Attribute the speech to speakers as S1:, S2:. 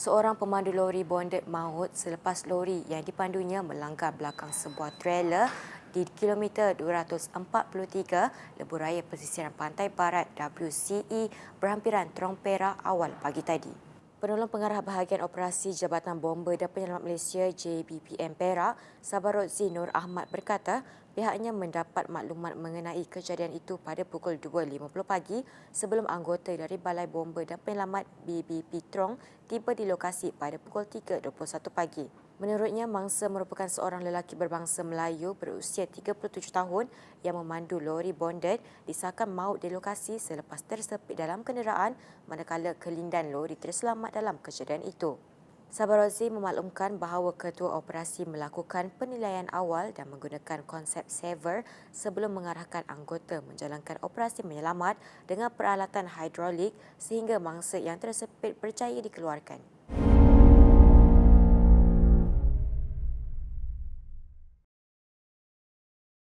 S1: Seorang pemandu lori bonded maut selepas lori yang dipandunya melanggar belakang sebuah trailer di kilometer 243 Lebuh Raya Pesisiran Pantai Barat WCE berhampiran Terong Perak awal pagi tadi. Penolong Pengarah Bahagian Operasi Jabatan Bomba dan Penyelamat Malaysia JBPM Perak, Sabarotzi Nur Ahmad berkata pihaknya mendapat maklumat mengenai kejadian itu pada pukul 2.50 pagi sebelum anggota dari Balai Bomba dan Penyelamat BBP Trong tiba di lokasi pada pukul 3.21 pagi. Menurutnya, mangsa merupakan seorang lelaki berbangsa Melayu berusia 37 tahun yang memandu lori bonded disahkan maut di lokasi selepas tersepit dalam kenderaan manakala kelindan lori terselamat dalam kejadian itu. Sabarozi memaklumkan bahawa ketua operasi melakukan penilaian awal dan menggunakan konsep saver sebelum mengarahkan anggota menjalankan operasi menyelamat dengan peralatan hidrolik sehingga mangsa yang tersepit percaya dikeluarkan.